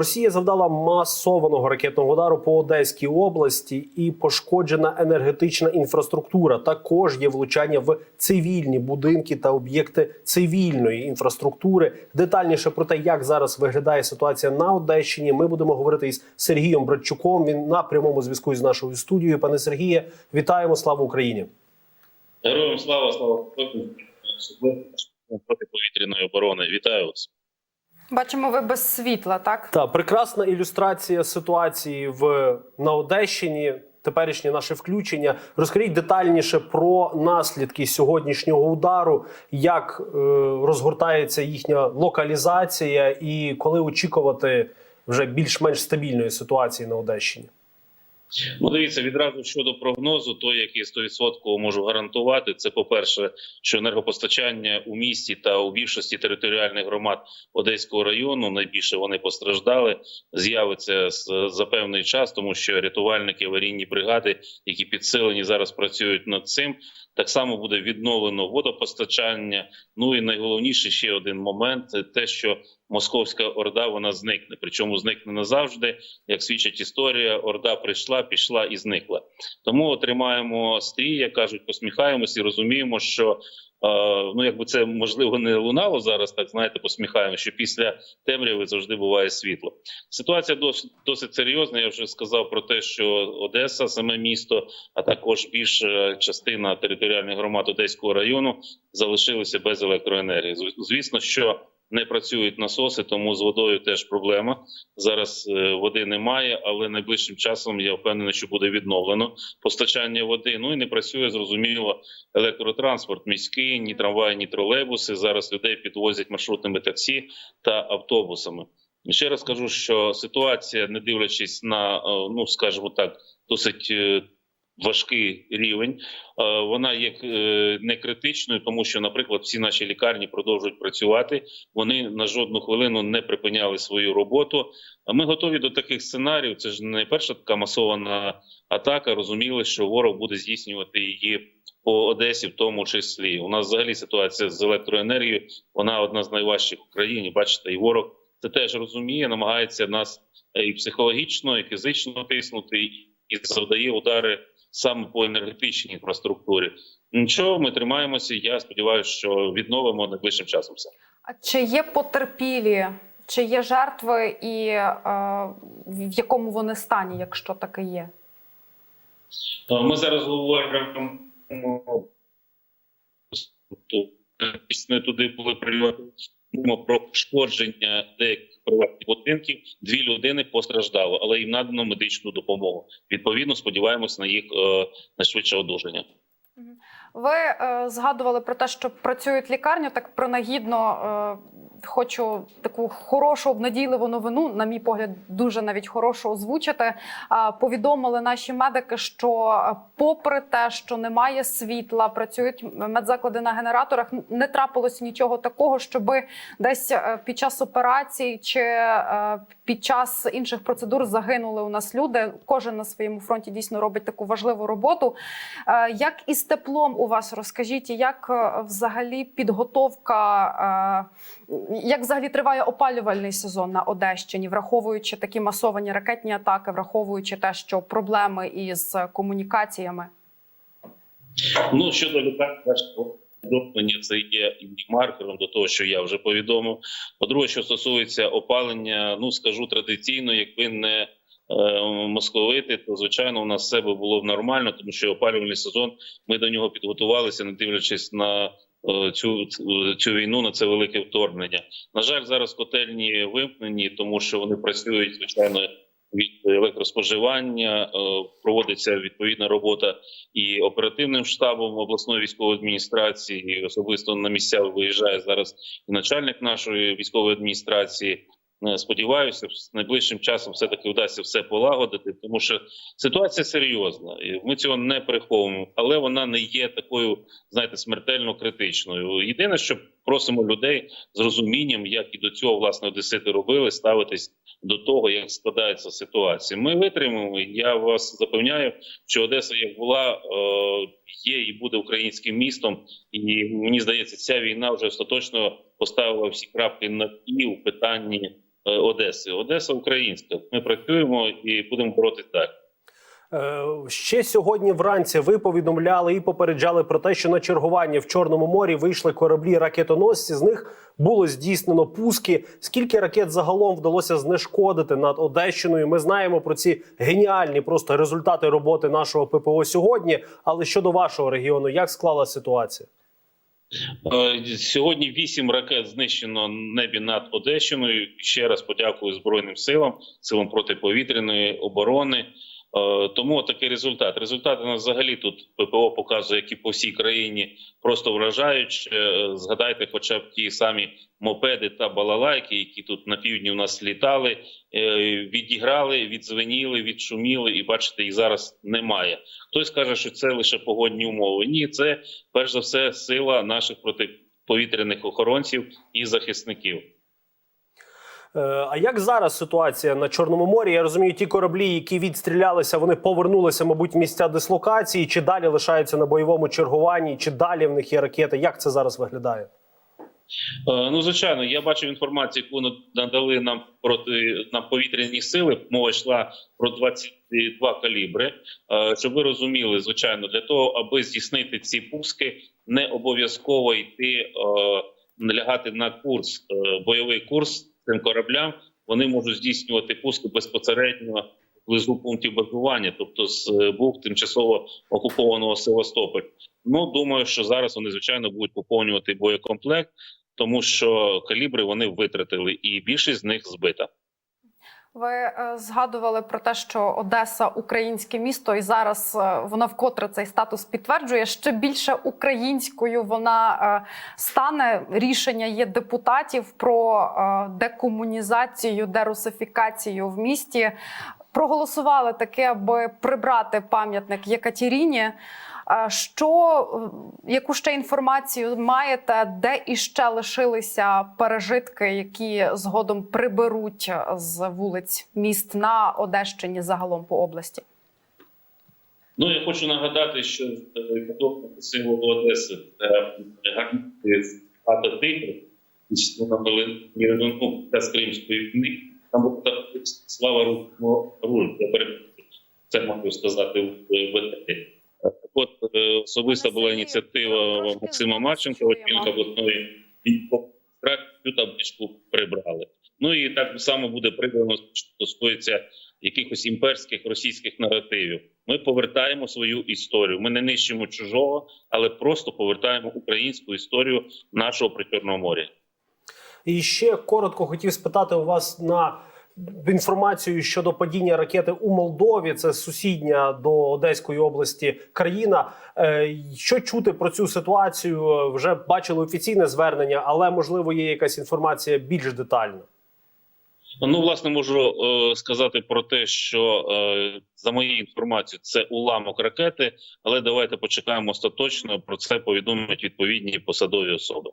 Росія завдала масованого ракетного удару по Одеській області і пошкоджена енергетична інфраструктура. Також є влучання в цивільні будинки та об'єкти цивільної інфраструктури. Детальніше про те, як зараз виглядає ситуація на Одещині. Ми будемо говорити із Сергієм Братчуком. Він на прямому зв'язку з нашою студією. Пане Сергіє, вітаємо! Слава Україні! Героям слава, слава протиповітряної оборони. Вітаю вас. Бачимо, ви без світла, так? Та прекрасна ілюстрація ситуації в на Одещині. Теперішнє наше включення. Розкажіть детальніше про наслідки сьогоднішнього удару, як е, розгортається їхня локалізація, і коли очікувати вже більш-менш стабільної ситуації на Одещині. Ну, дивіться, відразу щодо прогнозу, то який 100% можу гарантувати, це по-перше, що енергопостачання у місті та у більшості територіальних громад Одеського району найбільше вони постраждали. З'явиться за певний час, тому що рятувальники аварійні бригади, які підсилені зараз працюють над цим. Так само буде відновлено водопостачання. Ну і найголовніше ще один момент: те, що московська орда вона зникне. Причому зникне назавжди. Як свідчить історія, орда прийшла, пішла і зникла. Тому отримаємо стрій, як кажуть, посміхаємось і розуміємо, що ну якби це можливо не лунало зараз, так знаєте, посміхаємо, що після темряви завжди буває світло. Ситуація досить досить серйозна. Я вже сказав про те, що Одеса, саме місто, а також більша частина територіальних громад Одеського району залишилися без електроенергії. Звісно, що не працюють насоси, тому з водою теж проблема. Зараз е, води немає, але найближчим часом я впевнений, що буде відновлено постачання води. Ну і не працює зрозуміло електротранспорт, міський, ні трамваї, ні тролейбуси. Зараз людей підвозять маршрутними таксі та автобусами. Ще раз кажу, що ситуація, не дивлячись на е, ну скажімо так, досить. Е, важкий рівень. Е, вона є е, не критичною, тому що, наприклад, всі наші лікарні продовжують працювати. Вони на жодну хвилину не припиняли свою роботу. Ми готові до таких сценаріїв. Це ж не перша така масована атака. Розуміли, що ворог буде здійснювати її. По Одесі, в тому числі, у нас взагалі ситуація з електроенергією. Вона одна з найважчих в Україні. Бачите, і ворог це теж розуміє, намагається нас і психологічно, і фізично тиснути, і завдає удари саме по енергетичній інфраструктурі. Нічого, ми тримаємося. Я сподіваюся, що відновимо найближчим часом. все. А чи є потерпілі, чи є жертви, і е, в якому вони стані, якщо таке є? Е, ми зараз говоримо не туди були прильоти. Про пошкодження деяких приватних будинків дві людини постраждало, але їм надано медичну допомогу. Відповідно, сподіваємось на їх е, на швидше одужання. Ви е, згадували про те, що працюють лікарні. Так принагідно е, хочу таку хорошу обнадійливу новину, на мій погляд, дуже навіть хорошу озвучити. Повідомили наші медики, що попри те, що немає світла, працюють медзаклади на генераторах. Не трапилось нічого такого, щоб десь е, під час операцій чи е, під час інших процедур загинули у нас люди. Кожен на своєму фронті дійсно робить таку важливу роботу. Е, як із теплом у вас розкажіть, як взагалі підготовка, як взагалі триває опалювальний сезон на Одещині, враховуючи такі масовані ракетні атаки, враховуючи те, що проблеми із комунікаціями? Ну щодо лікарні, Повідомлення це є маркером до того, що я вже повідомив. По-друге, що стосується опалення, ну скажу традиційно, якби не Е, московити, то звичайно у нас все було б нормально, тому що опалювальний сезон ми до нього підготувалися, не дивлячись на цю цю війну, на це велике вторгнення. На жаль, зараз котельні вимкнені, тому що вони працюють звичайно. Від електроспоживання е, проводиться відповідна робота і оперативним штабом обласної військової адміністрації. і Особисто на місця виїжджає зараз і начальник нашої військової адміністрації. Е, сподіваюся, найближчим часом все таки вдасться все полагодити, тому що ситуація серйозна, і ми цього не приховуємо, але вона не є такою, знаєте, смертельно критичною. Єдине, що просимо людей з розумінням, як і до цього власне одесити робили, ставитись до того, як складається ситуація. Ми витримаємо. Я вас запевняю, що Одеса, як була, е, є і буде українським містом, і мені здається, ця війна вже остаточно поставила всі крапки на і у питанні. Е, Одеси. Одеса українська. Ми працюємо і будемо боротися далі. Е, Ще сьогодні вранці ви повідомляли і попереджали про те, що на чергування в Чорному морі вийшли кораблі ракетоносці. З них було здійснено пуски. Скільки ракет загалом вдалося знешкодити над Одещиною? Ми знаємо про ці геніальні просто результати роботи нашого ППО сьогодні. Але щодо вашого регіону, як склалася ситуація? Е, Сьогодні вісім ракет знищено небі над Одещиною. Ще раз подякую Збройним силам, силам протиповітряної оборони. Е, Тому такий результат. Результати нас взагалі тут ППО показує, які по всій країні просто вражають. Е, Згадайте, хоча б ті самі мопеди та балалайки, які тут на півдні у нас літали, е, відіграли, відзвеніли, відшуміли, і бачите, їх зараз немає. Хтось каже, що це лише погодні умови. Ні, це перш за все сила наших протиповітряних охоронців і захисників. Е, А як зараз ситуація на Чорному морі? Я розумію, ті кораблі, які відстрілялися, вони повернулися, мабуть, в місця дислокації, чи далі лишаються на бойовому чергуванні, чи далі в них є ракети. Як це зараз виглядає? Е, Ну, звичайно, я бачив інформацію, яку надали нам проти на повітряні сили. Мова йшла про 22 калібри. Е, Щоб ви розуміли, звичайно, для того, аби здійснити ці пуски, не обов'язково йти лягати на курс, бойовий курс цим кораблям. Вони можуть здійснювати пуски безпосередньо вблизу пунктів базування, тобто з е, бух тимчасово окупованого Севастополь. Ну думаю, що зараз вони звичайно будуть поповнювати боєкомплект, тому що калібри вони витратили, і більшість з них збита. Ви е, згадували про те, що Одеса українське місто, і зараз е, вона вкотре цей статус підтверджує. Ще більше українською вона е, стане. Рішення є депутатів про декомунізацію, дерусифікацію в місті. Проголосували таке, аби прибрати пам'ятник Єкатеріні. Е, Що е, яку ще інформацію маєте, де іще лишилися пережитки, які згодом приберуть з вулиць міст на Одещині загалом по області? Ну я хочу нагадати, що е, символу Одеси хата тигрів, і на та з Кримської війни. Там слава руського руль. Я перепрошую, це можу сказати в ВТ. От е, особиста була ініціатива Максима Марченка, очільника обласної цю табличку прибрали. Ну і так само буде прибрано, що стосується якихось імперських російських наративів. Ми повертаємо свою історію. Ми не нищимо чужого, але просто повертаємо українську історію нашого причорного моря. І ще коротко хотів спитати у вас на інформацію щодо падіння ракети у Молдові. Це сусідня до Одеської області країна. Е, Що чути про цю ситуацію? Вже бачили офіційне звернення, але можливо є якась інформація більш детальна. Ну, власне, можу е, сказати про те, що е, за моєю інформацією, це уламок ракети, але давайте почекаємо остаточно. Про це повідомлять відповідні посадові особи.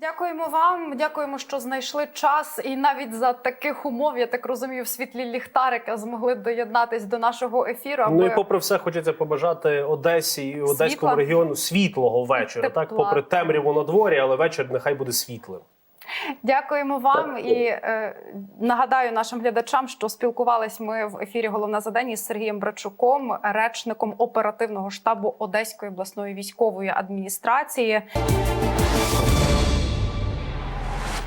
Дякуємо вам. Дякуємо, що знайшли час, і навіть за таких умов, я так розумію, в світлі ліхтарика змогли доєднатись до нашого ефіру. Ну і попри все, хочеться побажати Одесі і Одеському Світла. регіону світлого вечора. Так, попри темряву на дворі, але вечір нехай буде світлим. Дякуємо вам і е, нагадаю нашим глядачам, що спілкувались ми в ефірі Головна за день із Сергієм Брачуком, речником оперативного штабу Одеської обласної військової адміністрації.